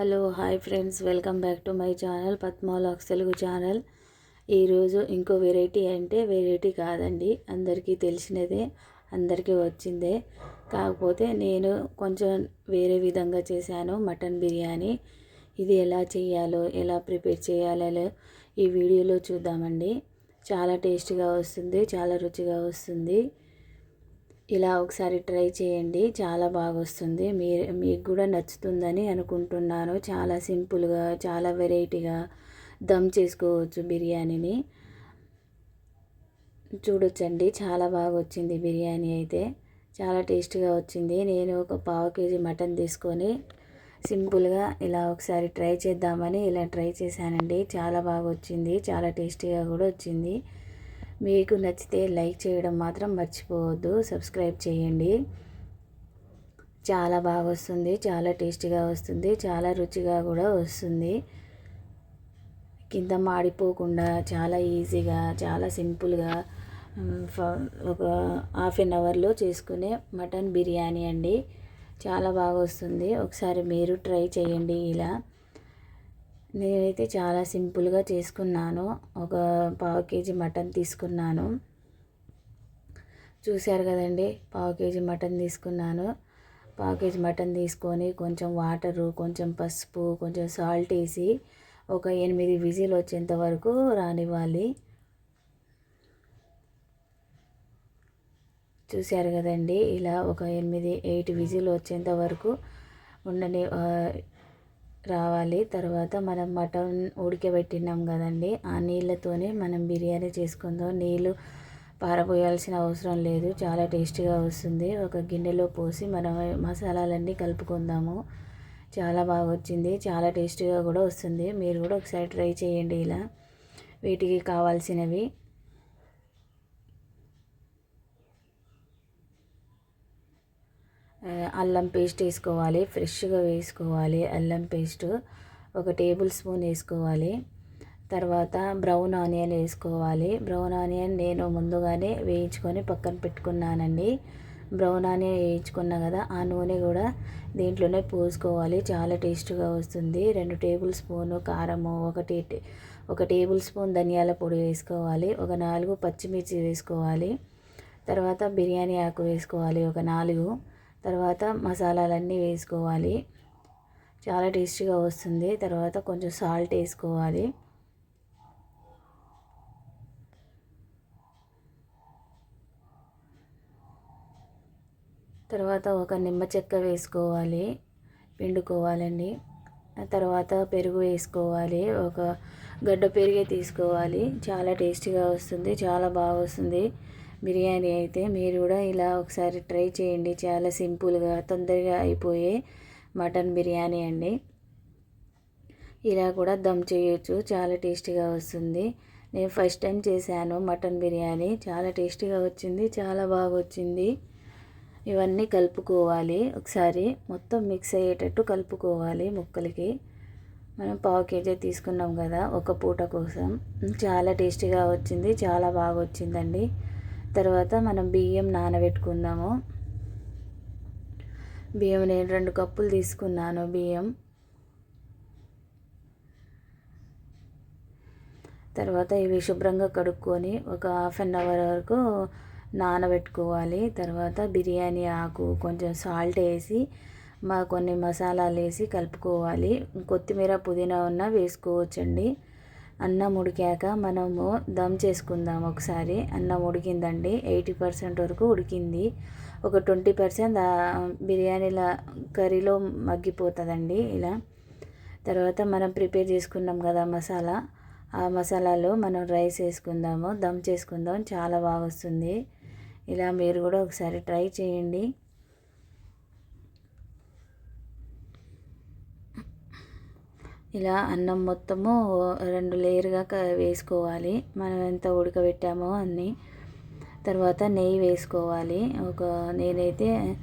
Hello hi friends. Welcome back to my channel Padmalax Telugu channel. ఈరోజు ఇంకో variety అంటే variety కాదండి. అందరికీ తెలిసినదే అందరికీ వచ్చిందే. కాకపోతే నేను కొంచెం వేరే విధంగా చేశాను మటన్ బిర్యానీ. ఇది ఎలా చేయాలో ఎలా ప్రిపేర్ చేయాలో ఈ వీడియోలో చూద్దామండి. చాలా టేస్ట్గా వస్తుంది చాలా రుచిగా వస్తుంది. ఇలా ఒకసారి ట్రై చేయండి. చాలా బాగా వస్తుంది మీరు మీకు కూడా నచ్చుతుందని అనుకుంటున్నాను. చాలా సింపుల్గా చాలా వెరైటీగా దమ్ చేసుకోవచ్చు బిర్యానీని. చూడొచ్చండి. చాలా బాగా వచ్చింది బిర్యానీ అయితే. చాలా టేస్ట్గా వచ్చింది. నేను ఒక పావు కేజీ మటన్ తీసుకొని సింపుల్గా ఇలా ఒకసారి ట్రై చేద్దామని ఇలా ట్రై చేశానండి. చాలా బాగా వచ్చింది చాలా టేస్టీగా కూడా వచ్చింది. మీకు నచ్చితే లైక్ చేయడం మాత్రం మర్చిపోవద్దు. సబ్స్క్రైబ్ చేయండి. చాలా బాగా వస్తుంది. చాలా టేస్టీగా వస్తుంది. చాలా రుచిగా కూడా వస్తుంది. కింద మాడిపోకుండా చాలా ఈజీగా చాలా సింపుల్గా ఒక హాఫ్ అన్ అవర్లో చేసుకునే మటన్ బిర్యానీ అండి. చాలా బాగా వస్తుంది. ఒకసారి మీరు ట్రై చేయండి ఇలా. నేనైతే చాలా సింపుల్గా చేసుకున్నాను. ఒక పావు కేజీ మటన్ తీసుకున్నాను. చూశారు కదండి పావు కేజీ మటన్ తీసుకున్నాను. పావు కేజీ మటన్ తీసుకొని కొంచెం వాటరు కొంచెం పసుపు కొంచెం సాల్ట్ వేసి ఒక ఎనిమిది విజిల్ వచ్చేంత వరకు రానివ్వాలి. చూశారు కదండి ఇలా ఒక ఎనిమిది ఎయిట్ విజిల్ వచ్చేంత వరకు ఉండని రావాలి. తర్వాత మనం మటన్ ఉడకబెట్టినాం కదండి. ఆ నీళ్ళతోనే మనం బిర్యానీ చేసుకుందాం. నీళ్ళు పారబోయాల్సిన అవసరం లేదు. చాలా టేస్టీగా వస్తుంది. ఒక గిన్నెలో పోసి మనం మసాలాలన్నీ కలుపుకుందాము. చాలా బాగా వచ్చింది చాలా టేస్టీగా కూడా వస్తుంది. మీరు కూడా ఒకసారి ట్రై చేయండి ఇలా. వీటికి కావాల్సినవి. అల్లం పేస్ట్ వేసుకోవాలి ఫ్రెష్గా వేసుకోవాలి అల్లం పేస్ట్ ఒక టేబుల్ స్పూన్ వేసుకోవాలి. తర్వాత బ్రౌన్ ఆనియన్ వేసుకోవాలి. బ్రౌన్ ఆనియన్ నేను ముందుగానే వేయించుకొని పక్కన పెట్టుకున్నానండి. బ్రౌన్ ఆనియన్ వేయించుకున్నా కదా ఆ నూనె కూడా దీంట్లోనే పోసుకోవాలి. చాలా టేస్ట్గా వస్తుంది. రెండు టేబుల్ స్పూను కారము ఒకటి ఒక టేబుల్ స్పూన్ ధనియాల పొడి వేసుకోవాలి. ఒక నాలుగు పచ్చిమిర్చి వేసుకోవాలి. తర్వాత బిర్యానీ ఆకు వేసుకోవాలి. ఒక నాలుగు తర్వాత మసాలాలన్నీ వేసుకోవాలి. చాలా టేస్టీగా వస్తుంది. తర్వాత కొంచెం సాల్ట్ వేసుకోవాలి. తర్వాత ఒక నిమ్మ చెక్క వేసుకోవాలి. పిండుకోవాలండి. తర్వాత పెరుగు వేసుకోవాలి. ఒక గడ్డ పెరిగే తీసుకోవాలి. చాలా టేస్టీగా వస్తుంది. చాలా బాగా వస్తుంది. బిర్యానీ అయితే మీరు కూడా ఇలా ఒకసారి ట్రై చేయండి. చాలా సింపుల్గా తొందరగా అయిపోయే మటన్ బిర్యానీ అండి. ఇలా కూడా దమ్ చేయొచ్చు. చాలా టేస్టీగా వస్తుంది. నేను ఫస్ట్ టైం చేశాను మటన్ బిర్యానీ. చాలా టేస్టీగా వచ్చింది. చాలా బాగా వచ్చింది. ఇవన్నీ కలుపుకోవాలి. ఒకసారి మొత్తం మిక్స్ అయ్యేటట్టు కలుపుకోవాలి ముక్కలకి. మనం పావు కేజీ తీసుకున్నాం కదా ఒక పూట కోసం. చాలా టేస్టీగా వచ్చింది. చాలా బాగా వచ్చిందండి. తర్వాత మనం బియ్యం నానబెట్టుకుందాము. బియ్యం నేను రెండు కప్పులు తీసుకున్నాను బియ్యం. తర్వాత ఇవి శుభ్రంగా కడుక్కొని ఒక హాఫ్ అన్ అవర్ వరకు నానబెట్టుకోవాలి. తర్వాత బిర్యానీ ఆకు కొంచెం సాల్ట్ వేసి మా కొన్ని మసాలాలు వేసి కలుపుకోవాలి. కొత్తిమీర పుదీనా ఉన్నా వేసుకోవచ్చండి. అన్నం ఉడికాక మనము దమ్ చేసుకుందాం ఒకసారి. అన్నం ఉడికిందండి. ఎయిటీ పర్సెంట్ వరకు ఉడికింది. ఒక ట్వంటీ పర్సెంట్ బిర్యానీల కర్రీలో మగ్గిపోతుందండి ఇలా. తర్వాత మనం ప్రిపేర్ చేసుకున్నాం కదా మసాలా. ఆ మసాలాలో మనం రైస్ వేసుకుందాము దమ్ చేసుకుందాం. చాలా బాగా వస్తుంది ఇలా మీరు కూడా ఒకసారి ట్రై చేయండి. ఇలా అన్నం మొత్తము రెండు లేయర్గా వేసుకోవాలి. మనం ఎంత ఉడకబెట్టామో అన్ని. తర్వాత నెయ్యి వేసుకోవాలి. ఒక నేనైతే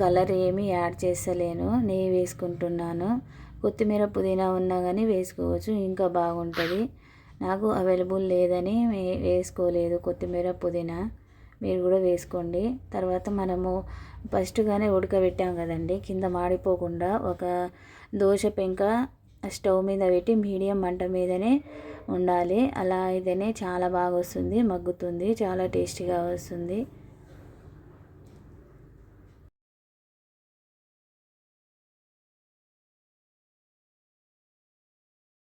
కలర్ ఏమీ యాడ్ చేస్తలేను. నెయ్యి వేసుకుంటున్నాను. కొత్తిమీర పుదీనా ఉన్నా కానీ వేసుకోవచ్చు. ఇంకా బాగుంటుంది. నాకు అవైలబుల్ లేదని వేసుకోలేదు కొత్తిమీర పుదీనా. మీరు కూడా వేసుకోండి. తర్వాత మనము ఫస్ట్గానే ఉడకబెట్టాం కదండి. కింద మాడిపోకుండా ఒక దోశ పెంక స్టవ్ మీద పెట్టి మీడియం మంట మీదనే ఉండాలి. అలా అయితేనే చాలా బాగా వస్తుంది మగ్గుతుంది చాలా టేస్టీగా వస్తుంది.